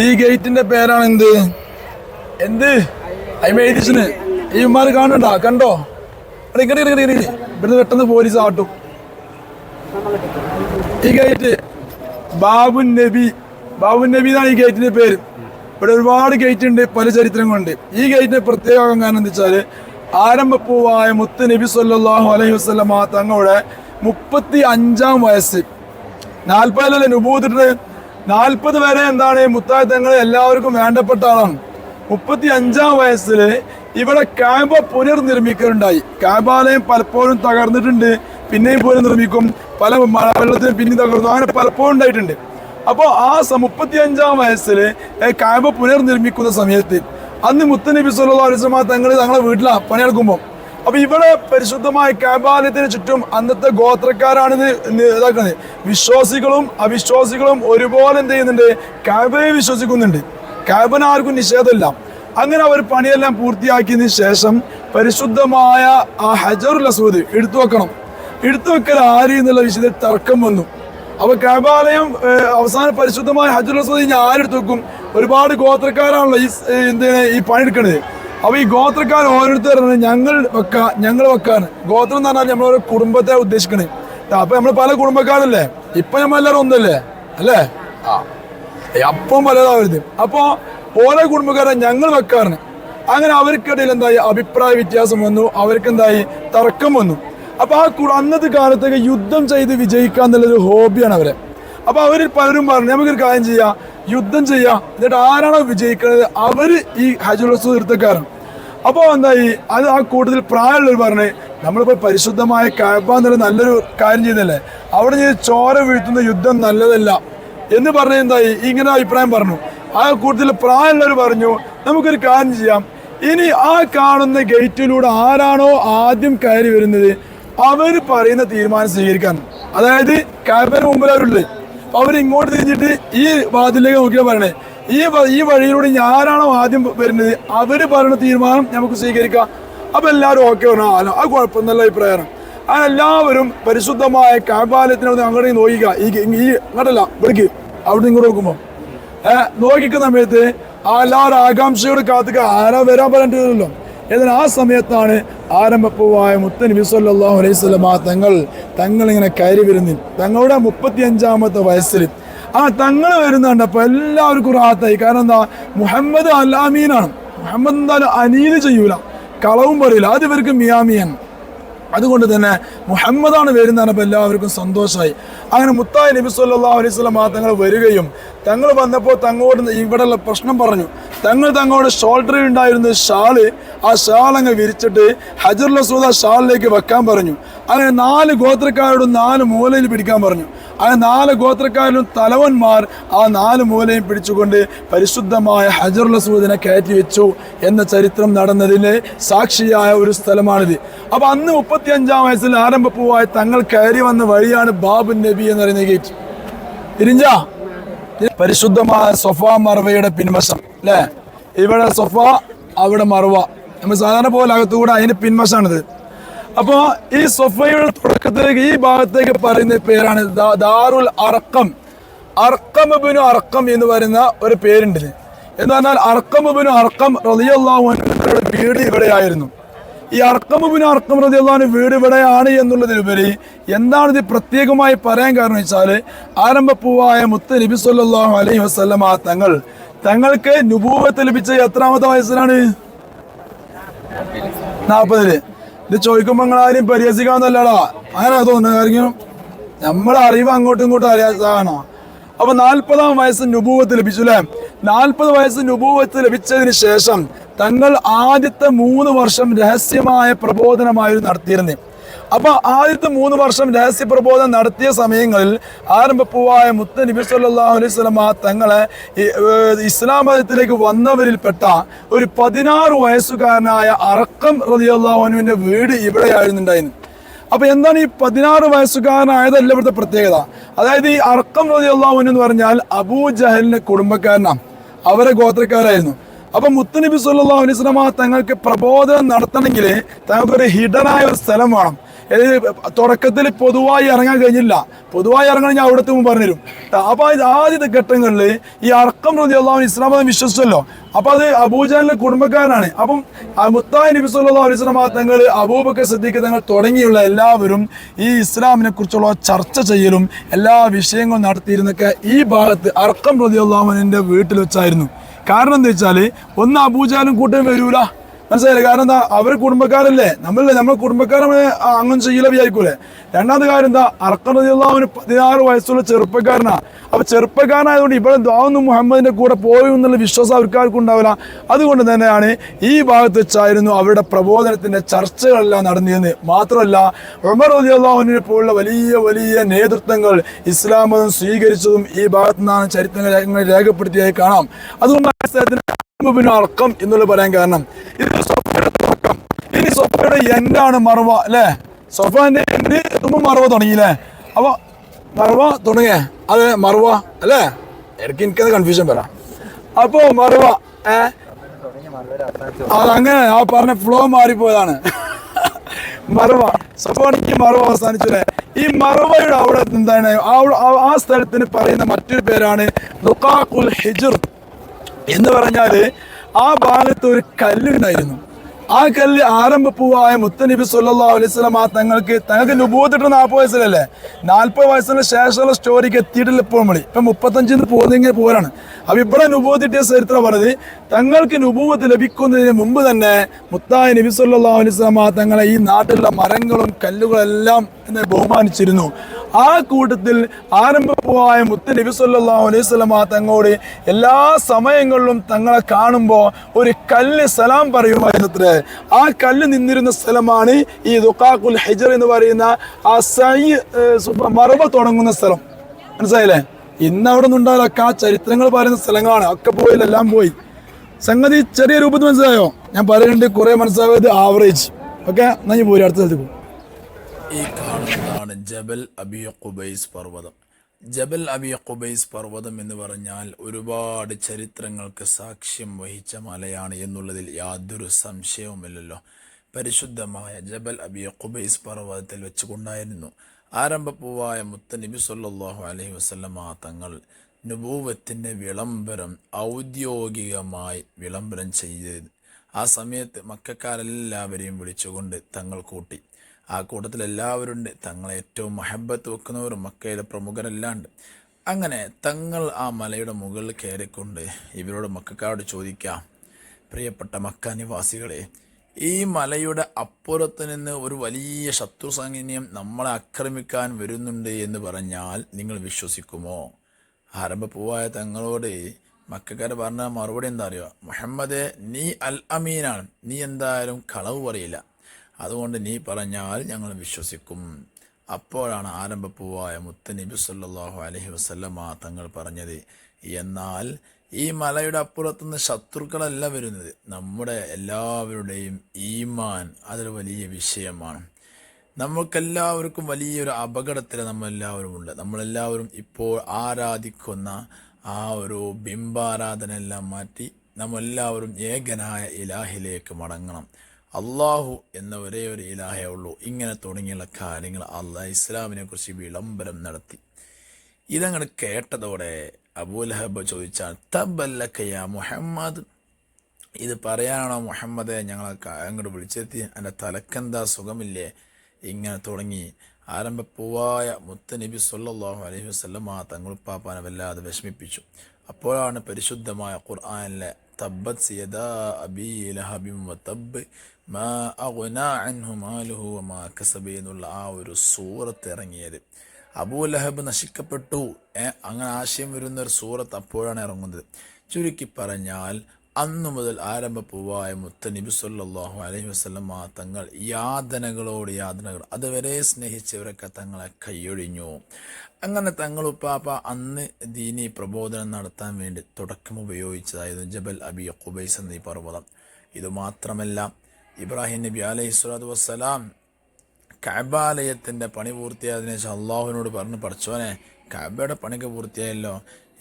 ഈ ഗേറ്റിന്റെ പേരാണ് എന്ത്? എന്ത് ഐമേഡിസിന് ഈ ഉമ്മാര് കാണണ്ട കണ്ടോ. ഇവിടുന്ന് പെട്ടെന്ന് പോലീസ് ആട്ടും ഈ ഗേറ്റ് ബാബു നബി. ബാബു നബി എന്നാണ് ഈ ഗേറ്റിന്റെ പേര്. ഇവിടെ ഒരുപാട് ഗേറ്റ് ഉണ്ട് പല ചരിത്രങ്ങളുണ്ട് ഈ ഗേറ്റിന്റെ പ്രത്യേകം കാരണം എന്താ വെച്ചാൽ ആരംഭപ്പൂവായ മുത്ത് നബി സല്ലാഹു അലൈഹി വസല്ലമ തങ്ങളുടെ മുപ്പത്തി അഞ്ചാം വയസ്സ് നാൽപ്പതിലല്ലേ നുബൂത്തിട്ട് നാൽപ്പത് വരെ എന്താണ് മുത്തായ തങ്ങൾ എല്ലാവർക്കും വേണ്ടപ്പെട്ട ആളാണ്. മുപ്പത്തി അഞ്ചാം വയസ്സിൽ ഇവിടെ കാബ പുനർനിർമ്മിക്കലുണ്ടായി. കാബാലയം പലപ്പോഴും തകർന്നിട്ടുണ്ട് പിന്നെയും പുനർനിർമ്മിക്കും. പല മഴ പിന്നെ തകർന്നു. അങ്ങനെ പലപ്പോഴും ഉണ്ടായിട്ടുണ്ട്. അപ്പോൾ ആ മുപ്പത്തി അഞ്ചാം വയസ്സിൽ കാബ പുനർനിർമ്മിക്കുന്ന സമയത്ത് അന്ന് മുത്തനബി വസല്ലമ തങ്ങൾ തങ്ങളെ വീട്ടിലാണ് പണിയെടുക്കുമ്പോൾ അപ്പൊ ഇവിടെ പരിശുദ്ധമായ കാബാലയത്തിന് ചുറ്റും അന്നത്തെ ഗോത്രക്കാരാണ് ഇത് ഇതാക്കുന്നത്. വിശ്വാസികളും അവിശ്വാസികളും ഒരുപോലെ എന്ത് ചെയ്യുന്നുണ്ട്? കാബയെ വിശ്വസിക്കുന്നുണ്ട്. കാബന് ആർക്കും നിഷേധമില്ല. അങ്ങനെ അവർ പണിയെല്ലാം പൂർത്തിയാക്കിയതിന് ശേഷം പരിശുദ്ധമായ ആ ഹജറുൽ അസൂദ് എടുത്തു വെക്കണം. എടുത്തു വെക്കൽ ആര് എന്നുള്ള വിഷയത്തിൽ തർക്കം വന്നു. അപ്പൊ കാബാലയം അവസാന പരിശുദ്ധമായ ഹജറുൽ അസൂദ് ഞാൻ ആരെടുത്ത് വെക്കും? ഒരുപാട് ഗോത്രക്കാരാണല്ലോ ഈ എന്തിനാ ഈ പണിയെടുക്കണത്. അപ്പൊ ഈ ഗോത്രക്കാർ ഓരോരുത്തർ പറഞ്ഞു, ഞങ്ങൾ വെക്കാ ഞങ്ങൾ വെക്കാണ് ഗോത്രം എന്ന് പറഞ്ഞാൽ നമ്മളൊരു കുടുംബത്തെ ഉദ്ദേശിക്കണേ. അപ്പൊ നമ്മൾ പല കുടുംബക്കാരല്ലേ? ഇപ്പൊ നമ്മൾ എല്ലാവരും ഒന്നല്ലേ? അല്ലേ? ആ. അപ്പം പലതാവരുത് അപ്പൊ ഓരോ കുടുംബക്കാരെ ഞങ്ങൾ വെക്കാറുണ്ട് അങ്ങനെ അവർക്കിടയിൽ എന്തായി? അഭിപ്രായ വ്യത്യാസം വന്നു. അവർക്ക് എന്തായി തർക്കം വന്നു. അപ്പൊ ആ അന്നത്തെ കാലത്തൊക്കെ യുദ്ധം ചെയ്ത് വിജയിക്കുക എന്നുള്ളൊരു ഹോബിയാണ് അവരെ. അപ്പൊ അവരിൽ പലരും പറഞ്ഞു നമുക്കൊരു കാര്യം ചെയ്യാം. യുദ്ധം ചെയ്യാം. എന്നിട്ട് ആരാണോ വിജയിക്കുന്നത് അവർ ഈ ഹജുലസ് തീർത്ഥക്കാരൻ അപ്പോൾ എന്തായി? അത് ആ കൂട്ടത്തിൽ പ്രായമുള്ളവർ പറഞ്ഞ് നമ്മളിപ്പോൾ പരിശുദ്ധമായ കഴപ്പാന്നൊരു നല്ലൊരു കാര്യം ചെയ്യുന്നില്ലേ അവിടെ ചെയ്ത് ചോര വീഴ്ത്തുന്ന യുദ്ധം നല്ലതല്ല. എന്ന് പറഞ്ഞ എന്തായി? ഇങ്ങനെ അഭിപ്രായം പറഞ്ഞു. ആ കൂട്ടത്തിൽ പ്രായമുള്ളവർ പറഞ്ഞു നമുക്കൊരു കാര്യം ചെയ്യാം. ഇനി ആ കാണുന്ന ഗേറ്റിലൂടെ ആരാണോ ആദ്യം കയറി വരുന്നത് അവർ പറയുന്ന തീരുമാനം സ്വീകരിക്കാൻ. അതായത് കാബിന് മുമ്പിൽ അവർ ഇങ്ങോട്ട് തിരിഞ്ഞിട്ട് ഈ വാതിലേക്ക് നോക്കിയാൽ പറയണേ. ഈ ഈ വഴിയിലൂടെ ഞാനാണോ ആദ്യം വരുന്നത്? അവർ പറയുന്ന തീരുമാനം നമുക്ക് സ്വീകരിക്കാം. അപ്പൊ എല്ലാവരും ഓക്കെ പറഞ്ഞു ആ അത് കുഴപ്പം നല്ല അഭിപ്രായമാണ് അങ്ങനെ എല്ലാവരും പരിശുദ്ധമായ കാബാലയത്തിനോട് അങ്ങോട്ട് നോക്കുക ഈ ഈ അങ്ങോട്ടല്ല ഇവിടേക്ക്. അവിടെ ഇങ്ങോട്ട് നോക്കുമ്പോൾ ഏഹ് നോക്കിക്കുന്ന സമയത്ത്. എല്ലാവരും ആകാംക്ഷയോട് കാത്തുക ആരാ വരാൻ പറഞ്ഞിട്ടില്ലല്ലോ എന്നാൽ ആ സമയത്താണ് ആരംഭപ്പൂവായ മുത്തൻ സല്ലല്ലാഹു അലൈഹി സ്വലമ തങ്ങൾ തങ്ങളിങ്ങനെ കയറി വരുന്നു തങ്ങളുടെ മുപ്പത്തി അഞ്ചാമത്തെ വയസ്സിൽ. ആ തങ്ങൾ വരുന്നുണ്ട് കണ്ടപ്പോൾ എല്ലാവർക്കും റാത്തായി കാരണം എന്താ? മുഹമ്മദ് അല്ലാമീനാണ് മുഹമ്മദ് എന്തായാലും അനീത് ചെയ്യൂല. കളവും പറയില്ല അത് ഇവർക്ക് മിയാമിയാണ്. അതുകൊണ്ട് തന്നെ മുഹമ്മദാണ് വരുന്നതാണ് അപ്പോൾ എല്ലാവർക്കും സന്തോഷമായി. അങ്ങനെ മുത്തായ നബി സല്ലാ അലൈഹി വസല്ലം തങ്ങൾ വരികയും തങ്ങൾ വന്നപ്പോൾ തങ്ങളോട് ഇവിടെയുള്ള പ്രശ്നം പറഞ്ഞു. തങ്ങൾ തങ്ങളുടെ ഷോൾഡറിൽ ഉണ്ടായിരുന്ന ഷാൾ ആ ഷാൾ അങ്ങ് വിരിച്ചിട്ട് ഹജർ ലസൂദ ഷാളിലേക്ക് വെക്കാൻ പറഞ്ഞു. അങ്ങനെ നാല് ഗോത്രക്കാരോടും നാല് മൂലയിൽ പിടിക്കാൻ പറഞ്ഞു. അങ്ങനെ നാല് ഗോത്രക്കാരിലും തലവന്മാർ ആ നാല് മൂലയും പിടിച്ചുകൊണ്ട് പരിശുദ്ധമായ ഹജർ ലസൂദിനെ കയറ്റി വെച്ചു എന്ന ചരിത്രം നടന്നതിന് സാക്ഷിയായ ഒരു സ്ഥലമാണിത്. അപ്പോൾ അന്ന് മുപ്പത്തി അഞ്ചാം വയസ്സിൽ ആരംഭപ്പൂവായി തങ്ങൾ കയറി വന്ന വഴിയാണ് ബാബു നബി എന്ന് പറയുന്ന ഗേറ്റ് തിരിഞ്ഞ പരിശുദ്ധമായ സൊഫ മറവയുടെ പിൻവശം അല്ലേ? ഇവിടെ സൊഫ അവിടെ മറവ നമ്മൾ സാധാരണ പോലെ അകത്തുകൂടെ അതിന്റെ പിൻവശമാണിത്. അപ്പോ ഈ സൊഫയുടെ തുടക്കത്തിലേക്ക് ഈ ഭാഗത്തേക്ക് പറയുന്ന പേരാണ് ദാറുൽ അറക്കം അർക്കമുബിനു അർക്കം എന്ന് പറയുന്ന ഒരു പേരുണ്ട് എന്ന് പറഞ്ഞാൽ അർക്കമുബിനു അർക്കം റളിയല്ലാഹു അൻഹുവിന്റെ വീട് ഇവിടെയായിരുന്നു. ഈ അർക്കമുബിനു അർക്കം റളിയല്ലാഹു വീട് ഇവിടെയാണ് എന്നുള്ളതിലുപരി എന്താണ് ഇത് പ്രത്യേകമായി പറയാൻ കാരണം വെച്ചാൽ ആരംഭപ്പൂവായ മുത്ത് നബി സല്ലാഹു അലൈഹി വസല്ലമ തങ്ങൾ തങ്ങൾക്ക് നുപൂവത്ത് ലഭിച്ച എത്രാമത്തെ വയസ്സിലാണ്? നാൽപ്പതിൽ. ഇത് ചോദിക്കുമ്പോൾ നിങ്ങൾ ആരും പരിഹസിക്കാന്നല്ലടാ അങ്ങനെ തോന്നുന്നത് കാരണം നമ്മളെ അറിവ് അങ്ങോട്ടും ഇങ്ങോട്ടും അറിയാത്തതാണോ. അപ്പൊ നാൽപ്പതാം വയസ്സ് നുപൂവത്ത് ലഭിച്ചു അല്ലെ നാൽപ്പത് വയസ്സ് നുപൂവത്ത് ലഭിച്ചതിന് ശേഷം തങ്ങൾ ആദ്യത്തെ മൂന്ന് വർഷം രഹസ്യമായ പ്രബോധനമായിരുന്നു നടത്തിയിരുന്നത്. അപ്പൊ ആദ്യത്തെ മൂന്ന് വർഷം രഹസ്യ പ്രബോധനം നടത്തിയ സമയങ്ങളിൽ ആരംഭപ്പൂവായ മുത്ത നബി സല്ലാഹു അലൈഹി വസല്ലമ തങ്ങളെ ഇസ്ലാം മതത്തിലേക്ക് വന്നവരിൽപ്പെട്ട ഒരു പതിനാറ് വയസ്സുകാരനായ അറക്കം റളിയല്ലാഹുവിന്റെ വീട് ഇവിടെയായിരുന്നു ഉണ്ടായിരുന്നത് അപ്പൊ എന്താണ് ഈ പതിനാറ് വയസ്സുകാരനായതല്ല ഇവിടുത്തെ പ്രത്യേകത? അതായത് ഈ അറക്കം റളിയല്ലാഹു അൻഹു എന്ന് പറഞ്ഞാൽ അബൂ ജഹലിന്റെ കുടുംബക്കാരനാണ്. അവരെ ഗോത്രക്കാരായിരുന്നു. അപ്പൊ മുത്തുനബി അലൈഹി വസല്ലമ തങ്ങൾക്ക് പ്രബോധനം നടത്തണമെങ്കിൽ തങ്ങൾക്ക് ഒരു ഹിഡനായ ഒരു സ്ഥലം വേണം. തുടക്കത്തിൽ പൊതുവായി ഇറങ്ങാൻ കഴിഞ്ഞില്ല. പൊതുവായി ഇറങ്ങാൻ ഞാൻ അവിടുത്തെ മുമ്പ് പറഞ്ഞുതരും. അപ്പൊ ഇത് ആദ്യത്തെ ഘട്ടങ്ങളിൽ ഈ അർക്കം റതി അള്ളാഹു ഇസ്ലാം മതം വിശ്വസിച്ചല്ലോ. അപ്പൊ അത് അബൂജാനിലെ കുടുംബക്കാരനാണ്. അപ്പം മുത്താൻ നബി സല്ലല്ലാഹു അലൈഹി വസല്ലം തങ്ങൾ അബൂബക്കർ സിദ്ദീഖ് തങ്ങൾ തുടങ്ങിയുള്ള എല്ലാവരും ഈ ഇസ്ലാമിനെ കുറിച്ചുള്ള ചർച്ച ചെയ്യലും എല്ലാ വിഷയങ്ങളും നടത്തിയിരുന്നൊക്കെ ഈ ഭാഗത്ത് അർക്കം റതി അള്ളാഹുവിന്റെ വീട്ടിൽ വെച്ചായിരുന്നു. കാരണം എന്താ വെച്ചാൽ ഒന്ന് അബൂജാലും കൂട്ടം വരൂല. മനസ്സിലായില്ലേ? കാരണം എന്താ? അവർ കുടുംബക്കാരല്ലേ? നമ്മളല്ലേ? നമ്മൾ കുടുംബക്കാരെ അങ്ങനെ ചെയ്യില്ല വിചാരിക്കൂലേ? രണ്ടാമത്തെ കാര്യം എന്താ? അർക്കറിയുള്ള അവന് പതിനാറ് വയസ്സുള്ള ചെറുപ്പക്കാരനാ. അപ്പൊ ചെറുപ്പക്കാരനായതുകൊണ്ട് ഇവിടെ ദാവൊന്നും മുഹമ്മദിന്റെ കൂടെ പോയി എന്നുള്ള വിശ്വാസം അവർക്കാർക്കും ഉണ്ടാവില്ല. അതുകൊണ്ട് തന്നെയാണ് ഈ ഭാഗത്ത് വെച്ചായിരുന്നു അവരുടെ പ്രബോധനത്തിന്റെ ചർച്ചകളെല്ലാം നടന്നിരുന്നത്. മാത്രമല്ല ഉമർ അലിയുള്ളാഹുവിനെ പോലുള്ള വലിയ വലിയ നേതൃത്വങ്ങൾ ഇസ്ലാം മതം സ്വീകരിച്ചതും ഈ ഭാഗത്തു നിന്നാണ് ചരിത്രങ്ങൾ രേഖപ്പെടുത്തിയായി കാണാം. അതുകൊണ്ട് അർക്കം എന്നുള്ള പറയാൻ കാരണം. ഇത് സൊഫയുടെ തുടക്കം. ഇനി സൊഫയുടെ എന്താണ് മറവ അല്ലേ? സൊഫാന്റെ എൻഡ് എത്തുമ്പോൾ മറവ തുടങ്ങിയില്ലേ? അപ്പൊ മറവ തുടങ്ങിയേ. അതെ മറവ അല്ലേ? ഇടയ്ക്ക് എനിക്കത് കൺഫ്യൂഷൻ വരാം. അപ്പോ മറവ ഏ? അതങ്ങനെ ആ പറഞ്ഞ ഫ്ലോ മാറിപ്പോയതാണ്. മറവ സഫാണിക്ക് മറവ അവസാനിച്ചല്ലേ ഈ മറവയുടെ അവിടെ എന്താണ്? ആ- സ്ഥലത്തിന് പറയുന്ന മറ്റൊരു പേരാണ് ഹിജർ. എന്ന് പറഞ്ഞാൽ ആ ഭാഗത്ത് ഒരു കല്ലുണ്ടായിരുന്നു. ആ കല്ല് ആരംഭപ്പൂവായ മുത്തനബി വസല്ലം ആ തങ്ങൾക്ക് തങ്ങൾക്ക് നുപോത്തിട്ട് നാൽപ്പത് വയസ്സിലല്ലേ? നാൽപ്പത് വയസ്സിന് ശേഷമുള്ള സ്റ്റോറിക്ക് എത്തിയിട്ടില്ല ഇപ്പോൾ മണി മുപ്പത്തഞ്ചിൽ മുപ്പത്തഞ്ചിന് പോകുന്നെങ്കിൽ പോരാണ് അപ്പം ഇവിടെ നുപോത്തിട്ടിയ ചരിത്രം പറഞ്ഞത് തങ്ങൾക്ക് നുപൂവത്ത് ലഭിക്കുന്നതിന് മുമ്പ് തന്നെ മുത്തായ നബി വസല്ലം ആ തങ്ങളെ ഈ നാട്ടിലുള്ള മരങ്ങളും കല്ലുകളെല്ലാം എന്നെ ബഹുമാനിച്ചിരുന്നു. ആ കൂട്ടത്തിൽ ആരംഭപ്പൂവായ മുത്ത നബി സല്ലാ ആ തങ്ങളോട് എല്ലാ സമയങ്ങളിലും തങ്ങളെ കാണുമ്പോൾ ഒരു കല്ല് സലാം പറയുമായിരുന്നത്രേ ആ കല്ല് നിന്നിരുന്ന സ്ഥലമാണ് ഈ ദുക്കാഖുൽ ഹിജർ എന്ന് പറയുന്ന ആ സൈ മറവ തുടങ്ങുന്ന സ്ഥലം. മനസ്സിലായില്ലേ? ഇന്ന് അവിടെ ഉണ്ടാവില്ല ആ ചരിത്രങ്ങൾ പറയുന്ന സ്ഥലങ്ങളാണ്. ഒക്കെ പോയില്ല എല്ലാം പോയി. സംഗതി ചെറിയ രൂപത്തിൽ മനസ്സിലായോ? ഞാൻ പറയുന്നുണ്ട് കുറെ മനസ്സിലായത് ആവറേജ് ഓക്കെ എന്നാ ഞാൻ പോയി അടുത്ത സ്ഥലത്ത് പോകും ഈ കാണുന്നതാണ് ജബൽ അബിയ ഖുബൈസ് പർവതം. ജബൽ അബി ഖുബൈസ് പർവതം എന്ന് പറഞ്ഞാൽ ഒരുപാട് ചരിത്രങ്ങൾക്ക് സാക്ഷ്യം വഹിച്ച മലയാണ് എന്നുള്ളതിൽ യാതൊരു സംശയവുമില്ലല്ലോ. പരിശുദ്ധമായ ജബൽ അബി ഖുബൈസ് പർവതത്തിൽ വെച്ചുകൊണ്ടായിരുന്നു ആരംഭപ്പൂവായ മുത്ത നബി സല്ലല്ലാഹു അലൈഹി വസല്ലമ തങ്ങൾ നുഭൂവത്തിന്റെ വിളംബരം ഔദ്യോഗികമായി വിളംബരം ചെയ്ത് ആ സമയത്ത് മക്കാരെല്ലാവരെയും വിളിച്ചുകൊണ്ട് തങ്ങൾ കൂട്ടി. ആ കൂട്ടത്തിൽ എല്ലാവരും ഉണ്ട്. തങ്ങളെ ഏറ്റവും മഹബത്ത് വെക്കുന്നവരും മക്കയിലെ പ്രമുഖരെല്ലാണ്ട് അങ്ങനെ തങ്ങൾ ആ മലയുടെ മുകളിൽ കയറിക്കൊണ്ട് ഇവരോട് മക്കാരോട് ചോദിക്കാം പ്രിയപ്പെട്ട മക്ക നിവാസികളെ ഈ മലയുടെ അപ്പുറത്ത് നിന്ന് ഒരു വലിയ ശത്രു സൈന്യം നമ്മളെ ആക്രമിക്കാൻ വരുന്നുണ്ട് എന്ന് പറഞ്ഞാൽ നിങ്ങൾ വിശ്വസിക്കുമോ? ആരംഭപ്പൂവായ തങ്ങളോട് മക്കാർ പറഞ്ഞ മറുപടി എന്താ അറിയുക? മുഹമ്മദ് നീ അൽ അമീനാണ് നീ എന്തായാലും കളവ് പറയില്ല. അതുകൊണ്ട് നീ പറഞ്ഞാൽ ഞങ്ങൾ വിശ്വസിക്കും. അപ്പോഴാണ് ആരംഭപ്പൂവായ മുത്ത നബി സല്ലല്ലാഹു അലൈഹി വസല്ലമ തങ്ങൾ പറഞ്ഞത്. എന്നാൽ ഈ മലയുടെ അപ്പുറത്തുനിന്ന് ശത്രുക്കളല്ല വരുന്നത്. നമ്മുടെ എല്ലാവരുടെയും ഈമാൻ അതൊരു വലിയ വിഷയമാണ്. നമുക്കെല്ലാവർക്കും വലിയൊരു അപകടത്തിൽ നമ്മളെല്ലാവരും ഉണ്ട് നമ്മളെല്ലാവരും ഇപ്പോൾ ആരാധിക്കുന്ന ആ ഒരു ബിംബാരാധന എല്ലാം മാറ്റി നമ്മളെല്ലാവരും ഏകനായ ഇലാഹിലേക്ക് മടങ്ങണം. അള്ളാഹു എന്ന ഒരേ ഒരു ഇലാഹേ ഉള്ളൂ. ഇങ്ങനെ തുടങ്ങിയുള്ള കാര്യങ്ങൾ അള്ളാഹ് ഇസ്ലാമിനെ കുറിച്ച് വിളംബരം നടത്തി. ഇതങ്ങോട്ട് കേട്ടതോടെ അബൂലഹബ് ചോദിച്ചാൽ തബല്ലക്കയ മുഹമ്മദ്? ഇത് പറയാനാണോ മുഹമ്മദെ? ഞങ്ങളെ അങ്ങോട്ട് വിളിച്ചെത്തി. എന്റെ തലക്കെന്താ? സുഖമില്ലേ? ഇങ്ങനെ തുടങ്ങി. ആരംഭപ്പൂവായ മുത്തനബി സല്ലാഹു അലൈഹി വസല്ലം ആ തങ്ങളുപ്പാപ്പാനെ വല്ലാതെ വിഷമിപ്പിച്ചു. അപ്പോഴാണ് പരിശുദ്ധമായ ഖുർആാനിലെ തബ്ബത് സിയദാ അബീ ലഹബിം മാ എന്നുള്ള ആ ഒരു സൂറത്ത് ഇറങ്ങിയത്. അബൂ ലഹബ് നശിക്കപ്പെട്ടു. അങ്ങനെ ആശയം വരുന്ന ഒരു സൂറത്ത് അപ്പോഴാണ് ഇറങ്ങുന്നത്. ചുരുക്കി പറഞ്ഞാൽ അന്നു മുതൽ ആരംഭ ആരംഭപ്പൂവായ മുത്ത നബി അലൈഹി വസല്ലം ആ തങ്ങൾ യാതനകളോട് യാതനകൾ അതുവരെ സ്നേഹിച്ചവരൊക്കെ തങ്ങളെ കൈയൊഴിഞ്ഞു. അങ്ങനെ തങ്ങൾ ഉപ്പാപ്പ അന്ന് ദീനി പ്രബോധനം നടത്താൻ വേണ്ടി തുടക്കം ഉപയോഗിച്ചതായിരുന്നു ജബൽ അബി ഖുബൈസ് എന്നീ പർവതം. ഇതുമാത്രമല്ല ഇബ്രാഹിം നബി അലൈഹി സ്വലാത്തു വസ്സലാം കാബാലയത്തിന്റെ പണി പൂർത്തിയായതിനു ശേഷം അള്ളാഹുവിനോട് പറഞ്ഞു പഠിച്ചോനെ കഅബയുടെ പണിക്ക് പൂർത്തിയായല്ലോ.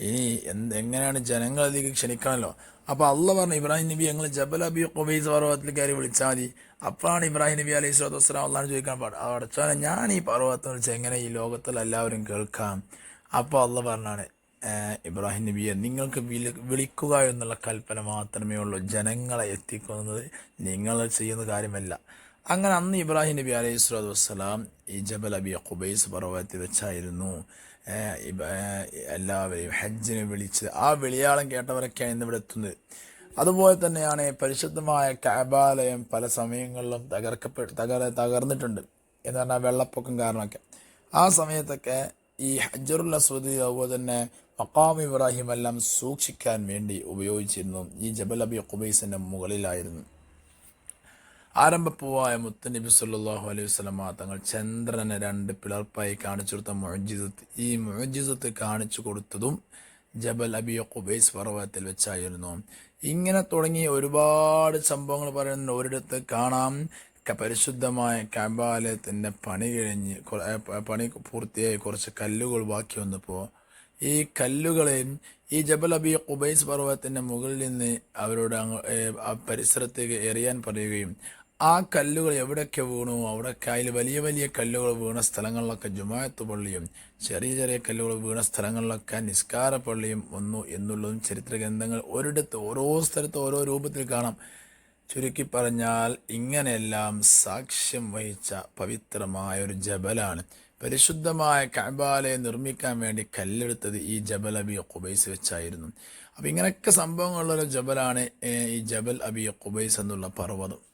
ഇനി എന്ത് എങ്ങനെയാണ് ജനങ്ങളതിലേക്ക് ക്ഷണിക്കണമല്ലോ അപ്പോൾ അള്ള പറഞ്ഞു ഇബ്രാഹിം നബി ഞങ്ങൾ ജബൽ അബി കൊബൈസ് പർവതത്തിൽ കയറി വിളിച്ചാൽ മതി അപ്പോഴാണ് ഇബ്രാഹിം നബി അലൈഹി സ്വലാത്തു വസ്സലാം അള്ളാഹ് ചോദിക്കാൻ പാട്. അടച്ചാൽ ഞാൻ ഈ പർവതത്തെ വിളിച്ച് എങ്ങനെ ഈ ലോകത്തിൽ എല്ലാവരും കേൾക്കാം? അപ്പോൾ അള്ള പറഞ്ഞാണ് ഇബ്രാഹിം നബിയെ നിങ്ങൾക്ക് വിളി വിളിക്കുക എന്നുള്ള കൽപ്പന മാത്രമേ ഉള്ളൂ. ജനങ്ങളെ എത്തിക്കുന്നത് നിങ്ങൾ ചെയ്യുന്ന കാര്യമല്ല. അങ്ങനെ അന്ന് ഇബ്രാഹിം നബി അലൈഹി സ്വലാത്തു വസ്സലാം ഈ ജബൽ അബി ഖുബൈസ് പർവതത്തിൽ വെച്ചായിരുന്നു. എല്ലാവരെയും ഹജ്ജിനെ വിളിച്ച് ആ വിളിയാളം കേട്ടവരൊക്കെയാണ് ഇന്ന് ഇവിടെ എത്തുന്നത്. അതുപോലെ തന്നെയാണ് പരിശുദ്ധമായ കാബാലയം പല സമയങ്ങളിലും തകർക്കപ്പെട്ട് തകർ തകർന്നിട്ടുണ്ട് എന്ന് പറഞ്ഞാൽ വെള്ളപ്പൊക്കം കാരണമൊക്കെ. ആ സമയത്തൊക്കെ ഈ ഹജ്ജറുൽ അസ്വദി അതുപോലെ തന്നെ മക്കാം ഇബ്രാഹിം എല്ലാം സൂക്ഷിക്കാൻ വേണ്ടി ഉപയോഗിച്ചിരുന്നു. ഈ ജബൽ അബി ഖുബൈസിന്റെ മുകളിലായിരുന്നു. ആരംഭപ്പൂവായ മുത്ത നബി സല്ലല്ലാഹു അലൈഹി വസല്ലമ തങ്ങൾ ചന്ദ്രനെ രണ്ട് പിളർപ്പായി കാണിച്ചു കൊടുത്ത മുഅജിസത്ത് ഈ മുഅജിസത്ത് കാണിച്ചു കൊടുത്തതും ജബൽ അബി ഖുബൈസ് പർവതത്തിൽ വെച്ചായിരുന്നു. ഇങ്ങനെ തുടങ്ങി ഒരുപാട് സംഭവങ്ങൾ പറയുന്നുണ്ട്. ഒരിടത്ത് കാണാം പരിശുദ്ധമായ കബാലയത്തിന്റെ പണി കഴിഞ്ഞ് പണി പൂർത്തിയായി കുറച്ച് കല്ലുകൾ ബാക്കി വന്നപ്പോൾ ഈ കല്ലുകളെ ഈ ജബൽ അബി ഖുബൈസ് പർവതത്തിന്റെ മുകളിൽ നിന്ന് അവരോട് പരിസരത്തേക്ക് എറിയാൻ പറയുകയും ആ കല്ലുകൾ എവിടെയൊക്കെ വീണു? അവിടെയൊക്കെ അതിൽ വലിയ വലിയ കല്ലുകൾ വീണ സ്ഥലങ്ങളിലൊക്കെ ജുമായത്ത് പള്ളിയും ചെറിയ ചെറിയ കല്ലുകൾ വീണ സ്ഥലങ്ങളിലൊക്കെ നിസ്കാര പള്ളിയും വന്നു എന്നുള്ളതും ചരിത്ര ഗ്രന്ഥങ്ങൾ ഒരിടത്ത് ഓരോ സ്ഥലത്ത് ഓരോ രൂപത്തിൽ കാണാം. ചുരുക്കി പറഞ്ഞാൽ ഇങ്ങനെയെല്ലാം സാക്ഷ്യം വഹിച്ച പവിത്രമായ ഒരു ജബലാണ്. പരിശുദ്ധമായ കഅബാലയെ നിർമ്മിക്കാൻ വേണ്ടി കല്ലെടുത്തത് ഈ ജബൽ അബി ഖുബൈസ് വെച്ചായിരുന്നു. അപ്പം ഇങ്ങനെയൊക്കെ സംഭവങ്ങളുള്ള ജബലാണ് ഈ ജബൽ അബി ഖുബൈസ് എന്നുള്ള പർവതം.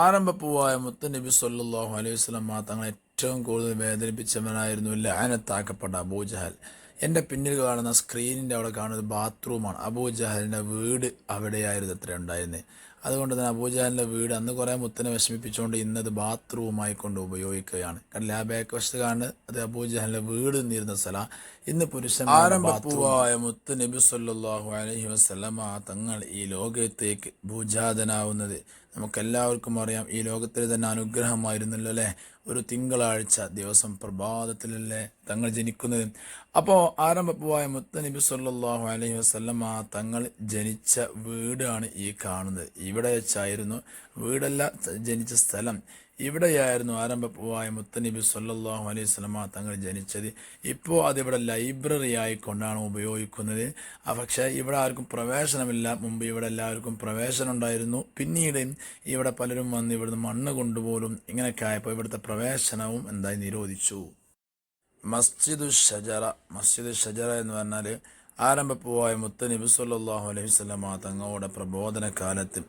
ആരംഭപ്പൂവായ മുത്ത നബി സല്ലല്ലാഹു അലൈഹി വസല്ലം തങ്ങൾ ഏറ്റവും കൂടുതൽ വേദനിപ്പിച്ചവനായിരുന്നു ലാനത്താക്കപ്പെട്ട അബൂജഹൽ. എന്റെ പിന്നിൽ കാണുന്ന സ്ക്രീനിന്റെ അവിടെ കാണുന്നത് ബാത്റൂമാണ്. അബൂജഹലിന്റെ വീട് അവിടെയായിരുന്നു അത്ര ഉണ്ടായിരുന്നത് അതുകൊണ്ട് തന്നെ അബൂജഹലിന്റെ വീട് അന്ന് കുറേ മുത്തനെ വിഷമിപ്പിച്ചുകൊണ്ട് ഇന്നത് ബാത്റൂമായി കൊണ്ട് ഉപയോഗിക്കുകയാണ്. കാരണം ആ ബാക്ക് വശത്ത് കാണുന്നത് അത് അബൂജഹലിന്റെ വീട് നിന്നിരുന്ന സ്ഥലം. ഇന്ന് പുരുഷൻ ആരംഭപ്പൂവായ മുത്ത് നബി സല്ലാഹു അലഹി വസല്ലമ തങ്ങൾ ഈ ലോകത്തേക്ക് ഭൂജാതനാവുന്നത്. നമുക്കെല്ലാവർക്കും അറിയാം ഈ ലോകത്തിൽ തന്നെ അനുഗ്രഹമായിരുന്നല്ലോ അല്ലേ ഒരു തിങ്കളാഴ്ച ദിവസം പ്രഭാതത്തിലല്ലേ തങ്ങൾ ജനിക്കുന്നത്. അപ്പോൾ ആരംഭപ്പുവായ മുത്ത നബി സല്ലാഹു അലൈഹി വസല്ലമ തങ്ങൾ ജനിച്ച വീടാണ് ഈ കാണുന്നത്. ഇവിടെ വെച്ചായിരുന്നു വീടല്ല ജനിച്ച സ്ഥലം. ഇവിടെയായിരുന്നു ആരംഭപ്പൂവായ മുത്തനബി സല്ലാഹു അലൈഹി സ്വലമ തങ്ങൾ ജനിച്ചത്. ഇപ്പോൾ അതിവിടെ ലൈബ്രറി ആയിക്കൊണ്ടാണ് ഉപയോഗിക്കുന്നത്. പക്ഷേ ഇവിടെ ആർക്കും പ്രവേശനമില്ല. മുമ്പ് ഇവിടെ എല്ലാവർക്കും പ്രവേശനം ഉണ്ടായിരുന്നു പിന്നീട് ഇവിടെ പലരും വന്ന് ഇവിടുന്ന് മണ്ണ് കൊണ്ടുപോലും ഇങ്ങനെയൊക്കെ ആയപ്പോൾ ഇവിടുത്തെ പ്രവേശനവും എന്തായി നിരോധിച്ചു. മസ്ജിദു ഷജറ മസ്ജിദ് ഷജറ എന്ന് പറഞ്ഞാൽ ആരംഭപ്പൂവായ മുത്തനബി സല്ലാഹു അലൈഹി സ്വലമ തങ്ങളുടെ പ്രബോധന കാലത്ത്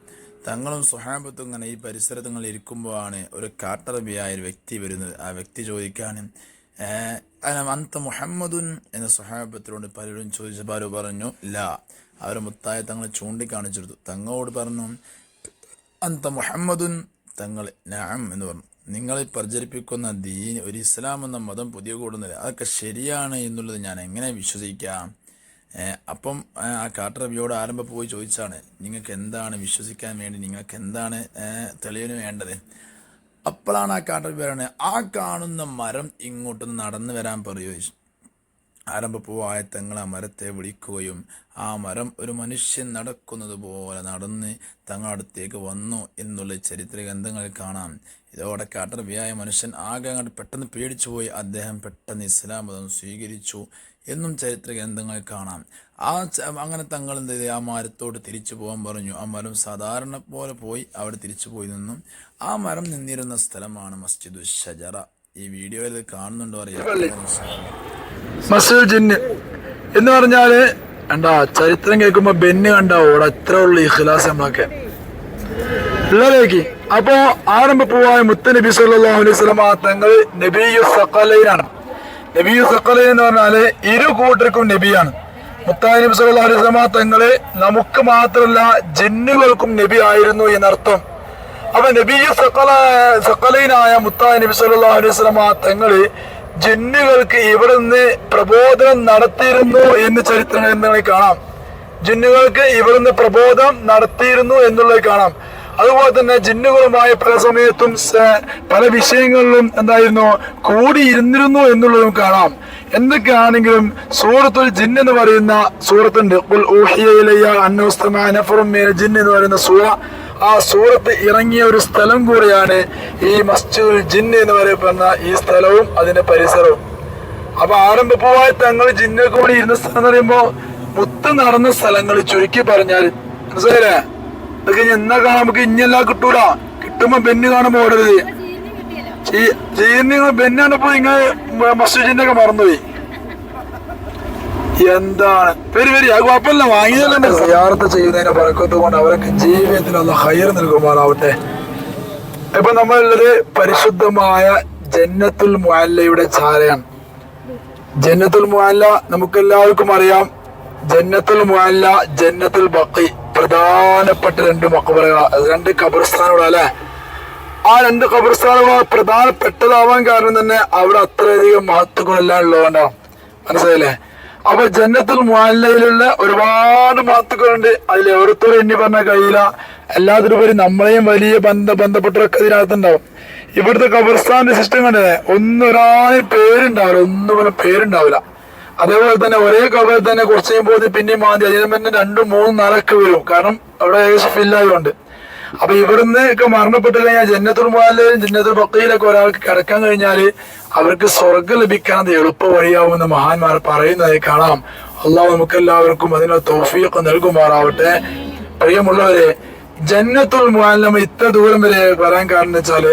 തങ്ങളും സുഹാബത്തും ഇങ്ങനെ ഈ പരിസരത്ത് നിങ്ങൾ ഇരിക്കുമ്പോഴാണ് ഒരു കാട്ടറബിയായ ഒരു വ്യക്തി വരുന്നത്. ആ വ്യക്തി ചോദിക്കാൻ അന്ത മുഹമ്മദുൻ? എന്ന സുഹാബത്തിനോട് പലരും ചോദിച്ചപ്പോൾ പറഞ്ഞു ലാ അവർ മുത്തായ തങ്ങളെ ചൂണ്ടിക്കാണിച്ചെടുത്തു തങ്ങളോട് പറഞ്ഞു അന്ത മുഹമ്മദുൻ? തങ്ങൾ നാം എന്ന് പറഞ്ഞു. നിങ്ങളെ പ്രചരിപ്പിക്കുന്ന ദീൻ ഒരു ഇസ്ലാം എന്ന മതം പുതിയ കൂടുന്നില്ല. അതൊക്കെ ശരിയാണ് എന്നുള്ളത് ഞാൻ എങ്ങനെ വിശ്വസിക്കാം? അപ്പം ആ, ആ കാട്ടറബിയോട് ആരംഭം പോയി ചോദിച്ചാണ് നിങ്ങൾക്ക് എന്താണ് വിശ്വസിക്കാൻ വേണ്ടി നിങ്ങൾക്ക് എന്താണ് തെളിവിന് വേണ്ടത്? അപ്പോഴാണ് ആ കാട്ടറബി പറയുന്നത് ആ കാണുന്ന മരം ഇങ്ങോട്ട് നടന്നു വരാൻ പറയോ. ആരംഭപ്പൂവായ തങ്ങൾ ആ മരത്തെ വിളിക്കുകയും ആ മരം ഒരു മനുഷ്യൻ നടക്കുന്നത് പോലെ നടന്ന് തങ്ങളടുത്തേക്ക് വന്നു എന്നുള്ള ചരിത്ര ഗ്രന്ഥങ്ങൾ കാണാം. ഇതോടെ കാട്ടർവിയായ മനുഷ്യൻ ആകെ അങ്ങോട്ട് പെട്ടെന്ന് പേടിച്ചു പോയി. അദ്ദേഹം പെട്ടെന്ന് ഇസ്ലാം മതം സ്വീകരിച്ചു എന്നും ചരിത്ര ഗ്രന്ഥങ്ങൾ കാണാം. ആ അങ്ങനെ തങ്ങൾ എന്ത് ചെയ്തു? ആ മരത്തോട് തിരിച്ചു പോകാൻ പറഞ്ഞു. ആ മരം സാധാരണ പോലെ പോയി അവിടെ തിരിച്ചു പോയി നിന്നും. ആ മരം നിന്നിരുന്ന സ്ഥലമാണ് മസ്ജിദ് ഷജറ. ഈ വീഡിയോയിൽ കാണുന്നുണ്ടോ അറിയാം മസൂദ് ജിന്ന് എന്ന് പറഞ്ഞാൽ എന്താ ചരിത്രം കേൾക്കുമ്പോ ബെന്ന് കണ്ട ഓടെ അത്ര ഉള്ളു ഇഖ്ലാസ് നമ്മളൊക്കെ. ഉള്ളതേക്ക് അപ്പോ ആരംഭ പൂവായ മുത്ത നബി സല്ലല്ലാഹു അലൈഹി തങ്ങൾ നബിയു സക്കലൈനാണ് നബിയു സഖലൈൻ എന്ന് പറഞ്ഞാൽ ഇരു കൂട്ടർക്കും നബിയാണ്. മുത്താ നബി സല്ലല്ലാഹു അലൈഹി വസല്ലമ തങ്ങൾ നമുക്ക് മാത്രമല്ല ജിന്നുകൾക്കും നബി ആയിരുന്നു എന്നർത്ഥം. അപ്പൊ നബിയു സഖല സക്കലൈനായ മുത്താ നബി സല്ലല്ലാഹു അലൈഹി വസല്ലമ തങ്ങൾ ജിന്നുകൾക്ക് ഇവിടുന്ന് പ്രബോധനം നടത്തിയിരുന്നു എന്ന് ചരിത്രം എന്നുള്ള കാണാം. ജിന്നുകൾക്ക് ഇവിടുന്ന് പ്രബോധനം നടത്തിയിരുന്നു എന്നുള്ളത് കാണാം. അതുപോലെ തന്നെ ജിന്നുകളുമായി പല സമയത്തും പല വിഷയങ്ങളിലും എന്തായിരുന്നു കൂടിയിരുന്നിരുന്നു എന്നുള്ളതും കാണാം. എന്തൊക്കെയാണെങ്കിലും സൂറത്തുൽ ജിൻ എന്ന് പറയുന്ന സൂറത്തുണ്ട്. എന്ന് പറയുന്ന സൂറ. ആ സൂറത്ത് ഇറങ്ങിയ ഒരു സ്ഥലം കൂടിയാണ് ഈ മസ്ജിദുൽ ജിന്ന് എന്ന് പറയപ്പെടുന്ന ഈ സ്ഥലവും അതിന്റെ പരിസരവും. അപ്പൊ ആരംഭപ്പൂവായ തങ്ങൾ ജിന്നെ കൂടി ഇരുന്ന സ്ഥലം എന്ന് പറയുമ്പോ മുത്ത് നടന്ന സ്ഥലങ്ങൾ ചുരുക്കി പറഞ്ഞാൽ മനസ്സിലായില്ലേ? ഇതൊക്കെ എന്നാ കാണാൻ നമുക്ക് ഇനിയെല്ലാം കിട്ടൂല. കിട്ടുമ്പോ ബെന്ന് കാണുമ്പോ ഓടരുത്. ബെന്നാണ് ബെന്നാണിപ്പോ നിങ്ങൾ മസ്ജിദിന്റെ ഒക്കെ മറന്നുപോയി. എന്താണ്? വരി അത് കുഴപ്പമില്ല. ചെയ്യുന്നതിനെ പറക്കത്ത് കൊണ്ട് അവരൊക്കെ ഒന്ന് ഹയർ നൽകുമാറാവട്ടെ ഇപ്പൊ നമ്മളുള്ളത് പരിശുദ്ധമായ ജന്നത്തുൽ മുഅല്ലയുടെ ചാരയാണ് ജന്നത്തുൽ മുഅല്ല നമുക്ക് എല്ലാവർക്കും അറിയാം. ജന്നത്തുൽ മുഅല്ല ജന്നത്തുൽ ബക്കി. പ്രധാനപ്പെട്ട രണ്ട് മക്കബറകൾ രണ്ട് ഖബർസ്ഥാനുകൾ അല്ലെ? ആ രണ്ട് ഖബർസ്ഥാനുകൾ പ്രധാനപ്പെട്ടതാവാൻ കാരണം തന്നെ അവിടെ അത്രയധികം മഹത്വങ്ങളെല്ലാം ഉള്ളതുകൊണ്ടാണ്. മനസ്സിലായില്ലേ? അപ്പൊ ജന്നത്തുൽ മുഹല്ലയിലുള്ള ഒരുപാട് മാത്തുക്കളുണ്ട് അതിൽ ഓരോരുത്തരും എണ്ണി പറഞ്ഞ കഴിയില്ല എല്ലാത്തിനുപരി നമ്മളെയും വലിയ ബന്ധ ബന്ധപ്പെട്ടവരൊക്കെ ഇതിനകത്തുണ്ടാവും. ഇവിടുത്തെ ഖബർസ്ഥാന്റെ സിസ്റ്റം കണ്ടത് ഒന്നൊരാളെ പേരുണ്ടാവില്ല. ഒന്നും പോലെ പേരുണ്ടാവില്ല. അതേപോലെ തന്നെ ഒരേ കബറിൽ തന്നെ കുറച്ച് കഴിയുമ്പോൾ പിന്നെയും മാന്തി. അതിന് തന്നെ രണ്ടും മൂന്നും നാലൊക്കെ വരും. കാരണം അവിടെ ഏകദേശം ഫില്ലായതുകൊണ്ട് അപ്പൊ ഇവിടുന്ന് ഒക്കെ മരണപ്പെട്ട് കഴിഞ്ഞാൽ ജന്നത്തുൽ മുഹാലും ജന്നത്തുൽ ഒരാൾക്ക് കിടക്കാൻ കഴിഞ്ഞാൽ അവർക്ക് സ്വർഗം ലഭിക്കാൻ അത് എളുപ്പ വഴിയാവുമെന്ന് മഹാന്മാർ പറയുന്നതായി കാണാം. അള്ളാഹു നമുക്ക് എല്ലാവർക്കും അതിന് തോഫിയൊക്കെ നൽകുമാറാവട്ടെ. പ്രിയമുള്ളവരെ ജന്നത്തുൽ മുഹാലം ഇത്ര ദൂരം വരെ വരാൻ കാരണം വെച്ചാൽ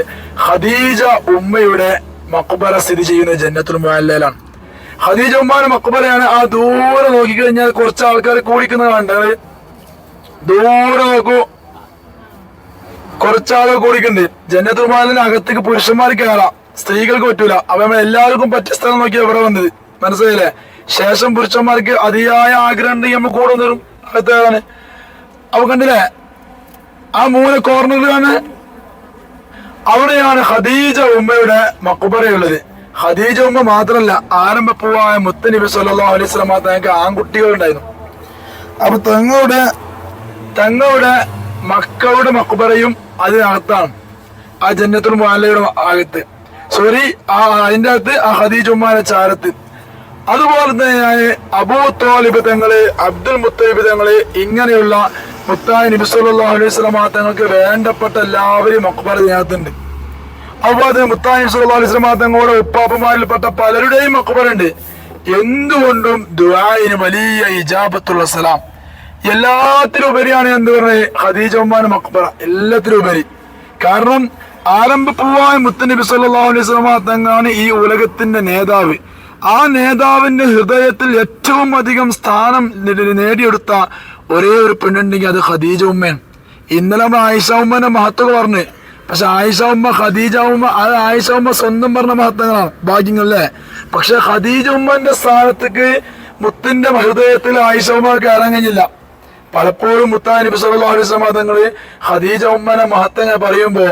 ഖദീജ ഉമ്മയുടെ മക്ബറ സ്ഥിതി ചെയ്യുന്ന ജന്നത്തുൽ മുഹാലിലാണ് ഖദീജ ഉമ്മാന്റെ മക്ബറയാണ്. ആ ദൂരെ നോക്കിക്കഴിഞ്ഞാൽ കുറച്ച് ആൾക്കാർ കൂടിക്കുന്നത് കണ്ടത് ദൂരെ നോക്കൂ. കുറച്ചാളുകൾ കൂടിക്കുണ്ട് ജന്നത്തുമാലിന് അകത്തേക്ക് പുരുഷന്മാർ കയറാം സ്ത്രീകൾക്ക് പറ്റൂല. അപ്പൊ എല്ലാവർക്കും പറ്റിയ സ്ഥലം നോക്കി ഇവിടെ വന്നത്. മനസ്സിലായില്ലേ? ശേഷം പുരുഷന്മാർക്ക് അതിയായ ആഗ്രഹം ഉണ്ടെങ്കിൽ നമ്മൾ കൂടെ വന്നിരും അകത്ത് അപ്പൊ കണ്ടില്ലേ? ആ മൂന്ന് കോർണറിലാണ് അവിടെയാണ് ഖദീജ ഉമ്മയുടെ മക്കുബറയുള്ളത് ഖദീജ ഉമ്മ മാത്രമല്ല ആരംഭപ്പൂവായ മുത്തനബി സല്ലാ അലൈഹി വസല്ലം തങ്ങൾക്ക് ആൺകുട്ടികൾ ഉണ്ടായിരുന്നു അപ്പൊ തങ്ങളുടെ തങ്ങളുടെ മക്കളുടെ മക്കുബറയും അതിനകത്താണ്. ആ ജന്നത്തുൽ മുഅല്ലയുടെ അകത്ത് സോറി ആ അതിന്റെ അകത്ത് ആ ഹദീജുമാരെ ചാരത്ത്. അതുപോലെ തന്നെ ഞാൻ അബൂ തോലിബ് തങ്ങൾ അബ്ദുൽ മുത്തലിബ് തങ്ങൾ ഇങ്ങനെയുള്ള മുത്തായ നബി സല്ലല്ലാഹു അലൈഹി തങ്ങൾക്ക് വേണ്ടപ്പെട്ട എല്ലാവരും മക്ബറ ഇതിനകത്തുണ്ട്. അതുപോലെ തന്നെ മുത്തായ നബി സല്ലല്ലാഹു അലൈഹി തങ്ങളുടെ ഉപ്പാപ്പമാരിൽപ്പെട്ട പലരുടെയും അക്ബറുണ്ട്. എന്തുകൊണ്ടും ദുബായിന് വലിയ ഇജാബത്തുള്ള സലാം. എല്ലാത്തിലും ഉപരിയാണ് എന്ത് പറഞ്ഞത്? ഖദീജ ഉമ്മാൻ മക്ബറ എല്ലാത്തിലും ഉപരി. കാരണം ആരംഭപ്പൂവായ മുത്തനബി സല്ലല്ലാഹു അലൈഹി സ്വലമ തങ്ങാണ് ഈ ഉലകത്തിന്റെ നേതാവ്. ആ നേതാവിന്റെ ഹൃദയത്തിൽ ഏറ്റവും അധികം സ്ഥാനം നേടിയെടുത്ത ഒരേ ഒരു പെണ്ണുണ്ടെങ്കിൽ അത് ഖദീജ ഉമ്മയാണ്. ഇന്നലെ നമ്മൾ ആയിഷ ഉമ്മന്റെ മഹത്വം പറഞ്ഞു. പക്ഷെ ആയിഷ ഉമ്മ ഖദീജ ഉമ്മ അത് ആയിഷ ഉമ്മ സ്വന്തം പറഞ്ഞ മഹത്വങ്ങളാണ്. ഭാഗ്യങ്ങളല്ലേ പക്ഷെ ഖദീജ ഉമ്മന്റെ സ്ഥാനത്തേക്ക് മുത്തിന്റെ ഹൃദയത്തിൽ ആയിഷ ഉമ്മ കയറാൻ കഴിഞ്ഞില്ല. പലപ്പോഴും മുത്താ നബി സല്ലല്ലാഹു അലൈഹി വസല്ലം ഖദീജ ഉമ്മനെ മഹത്വങ്ങൾ പറയുമ്പോ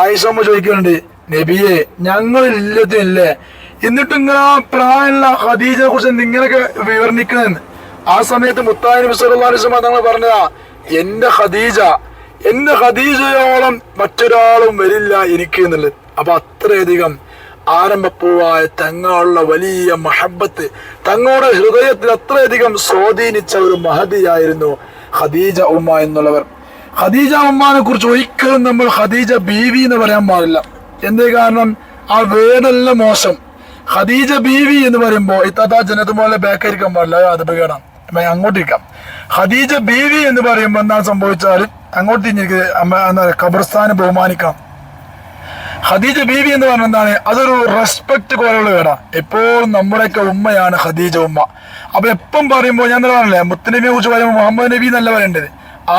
ആയിസമ്മ ചോദിക്കുന്നുണ്ട് നബിയെ ഞങ്ങൾ ഇല്ലത്തില്ലേ എന്നിട്ട് ഇങ്ങനെ ആ പ്രായമുള്ള ഖദീജയെ കുറിച്ച് ഇങ്ങനെയൊക്കെ വിവരണിക്കണെന്ന്? ആ സമയത്ത് മുത്താ നബി സല്ലല്ലാഹു അലൈഹി വസല്ലം പറഞ്ഞതാ എന്റെ ഖദീജ എന്റെ ഖദീജയോളം മറ്റൊരാളും വരില്ല എനിക്ക് എന്നുള്ളത്. അപ്പൊ അത്രയധികം ആരംഭപ്പൂവായ തങ്ങളുള്ള വലിയ മഹബത്ത് തങ്ങളുടെ ഹൃദയത്തിൽ അത്രയധികം സ്വാധീനിച്ച ഒരു മഹതിയായിരുന്നു ഖദീജ ഉമ്മ എന്നുള്ളവർ. ഖദീജ ഉമ്മാനെ കുറിച്ച് ഒരിക്കലും നമ്മൾ ഖദീജ ബീവി എന്ന് പറയാൻ പാടില്ല. എന്തേ കാരണം? ആ വേടല്ല മോശം. ഖദീജ ബീവി എന്ന് പറയുമ്പോൾ ഇത്താത്ത ജനത്ത് ബാക്കായിരിക്കാൻ പാടില്ല. അത് അപകടം അങ്ങോട്ടിരിക്കാം ഖദീജ ബീവി എന്ന് പറയുമ്പോൾ എന്താണ് സംഭവിച്ചാൽ അങ്ങോട്ട് തിരിഞ്ഞിരിക്കുന്നത് എന്താ ഖബർസ്ഥാനെ ബഹുമാനിക്കാം ഖദീജ ബീവി എന്ന് പറഞ്ഞ എന്താണ്? അതൊരു റെസ്പെക്ട് പോലുള്ള വേടാ. എപ്പോഴും നമ്മുടെയൊക്കെ ഉമ്മയാണ് ഖദീജ ഉമ്മ. അപ്പൊ എപ്പം പറയുമ്പോൾ ഞാൻ പറഞ്ഞല്ലേ മുത്തനബിയെ കുറിച്ച് പറയുമ്പോൾ മുഹമ്മദ് നബി എന്നല്ല പറയേണ്ടത്.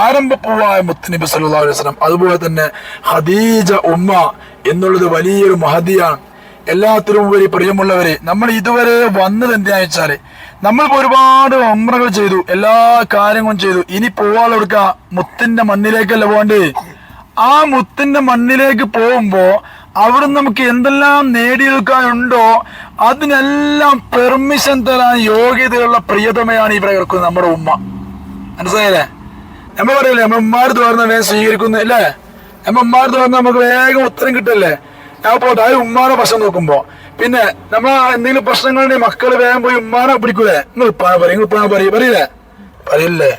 ആരംഭപ്പൂവായ മുത്തനബി സല്ലാ അലൈഹി അതുപോലെ തന്നെ ഖദീജ ഉമ്മ എന്നുള്ളത് വലിയൊരു മഹതിയാണ്. എല്ലാത്തിലും ഉപരി പ്രിയമുള്ളവരെ നമ്മൾ ഇതുവരെ വന്നത് എന്താ വെച്ചാൽ നമ്മളിപ്പോ ഒരുപാട് ഉമ്രകൾ ചെയ്തു എല്ലാ കാര്യങ്ങളും ചെയ്തു. ഇനി പോവാളെടുക്ക മുത്തിന്റെ മണ്ണിലേക്കല്ല പോകണ്ടേ? ആ മുത്തിന്റെ മണ്ണിലേക്ക് പോകുമ്പോ അവിടെ നമുക്ക് എന്തെല്ലാം നേടിയെടുക്കാനുണ്ടോ അതിനെല്ലാം പെർമിഷൻ തരാൻ യോഗ്യതയുള്ള പ്രിയതമയാണ് ഇവിടെ കിടക്കുന്നത് നമ്മുടെ ഉമ്മ. മനസ്സിലായില്ലേ? നമ്മ പറയില്ലേ നമ്മ ഉമ്മാർ വേഗം സ്വീകരിക്കുന്നു അല്ലേ? നമ്മ ഉമ്മാർ നമുക്ക് വേഗം ഉത്തരം കിട്ടല്ലേ? ഞാൻ പോട്ടെ ആ ഉമ്മാടെ പ്രശ്നം നോക്കുമ്പോ. പിന്നെ നമ്മൾ എന്തെങ്കിലും പ്രശ്നങ്ങളുണ്ടെങ്കിൽ മക്കൾ വേഗം പോയി ഉമ്മാനെ പിടിക്കൂലേ? നിങ്ങൾ ഉപ്പാനെ പറയും നിങ്ങൾ ഉപ്പാനെ പറയും പറയില്ലേ? പറയില്ലേ?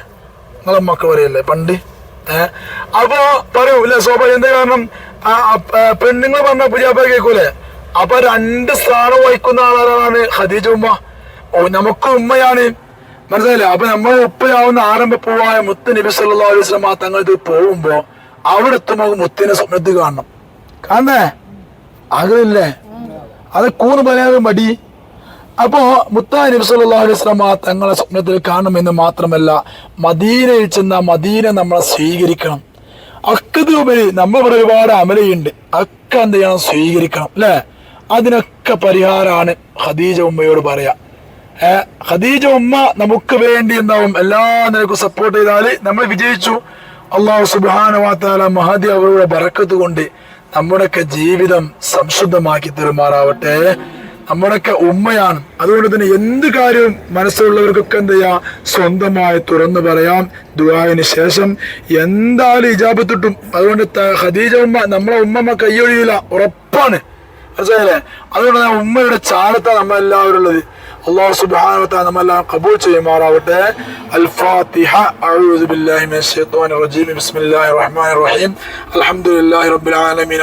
നിങ്ങളെ മക്കൾ പറയല്ലേ? പണ്ട് അപ്പൊ പറയൂ ഇല്ല സ്വാഭാവികം കാരണം? പെണ്ണുങ്ങൾ പറഞ്ഞ പുതിയാപ്പ കേൾക്കൂലേ അപ്പൊ രണ്ട് സ്ഥാനം വഹിക്കുന്ന ആളാണ് ഖദീജ ഉമ്മ. ഓ നമുക്ക് ഉമ്മയാണ്. മനസ്സിലായില്ലേ? അപ്പൊ നമ്മൾ ഉപ്പയാവുന്ന ആരംഭപ്പൂവായ മുത്ത് നബി സല്ലല്ലാഹു അലൈഹി വസല്ലം ആ തങ്ങൾ ഇത് പോകുമ്പോ അവിടെ എത്തുമ്പോൾ മുത്തിനെ സ്വപ്നത്തിൽ കാണണം. കാണണേ ആഗ്രഹമില്ലേ? അത് കൂന്ന് പറയാതെ മടി. അപ്പോ സല്ലല്ലാഹു അലൈഹി വസല്ലമ തങ്ങളെ സ്വപ്നത്തിൽ കാണുമെന്ന് മാത്രമല്ല മദീനയിൽ ചെന്ന മദീന നമ്മളെ സ്വീകരിക്കണം. അക്കതിലുപരി നമ്മളിവിടെ ഒരുപാട് അമലയുണ്ട് അക്ക എന്ത് ചെയ്യണം? സ്വീകരിക്കണം അല്ലേ? അതിനൊക്കെ പരിഹാരമാണ് ഖദീജ ഉമ്മയോട് പറയാ. ഖദീജ ഉമ്മ നമുക്ക് വേണ്ടി എന്താവും? എല്ലാ നിലക്കും സപ്പോർട്ട് ചെയ്താൽ നമ്മൾ വിജയിച്ചു. അള്ളാഹു സുബാനുവാത്താല മഹദി അവരുടെ ബറക്കത്ത് കൊണ്ട് നമ്മുടെയൊക്കെ ജീവിതം സംശുദ്ധമാക്കി തെരുമാറാവട്ടെ. നമ്മുടെയൊക്കെ ഉമ്മയാണ്. അതുകൊണ്ട് തന്നെ എന്ത് കാര്യവും മനസ്സിലുള്ളവർക്കൊക്കെ എന്ത് ചെയ്യാം? സ്വന്തമായി തുറന്നു പറയാം. ദുബായിന് ശേഷം എന്തായാലും ഇജാബത്തിട്ടും അതുകൊണ്ട് ഖദീജ ഉമ്മ നമ്മളെ ഉമ്മമ്മ കൈയൊഴിയില്ല ഉറപ്പാണ്. മനസ്സിലായില്ലേ? അതുകൊണ്ട് തന്നെ ഉമ്മയുടെ ചാരത്താണ് നമ്മളെല്ലാവരും ഉള്ളത്. അള്ളാഹു സുബ്ഹാനഹു നമ്മളെല്ലാം കബൂൾ ചെയ്യുമാറാവട്ടെ. ബിസ്മില്ലാഹിർ റഹ്മാനിർ റഹീം. അൽഹംദുലില്ലാഹി റബ്ബിൽ ആലമീൻ.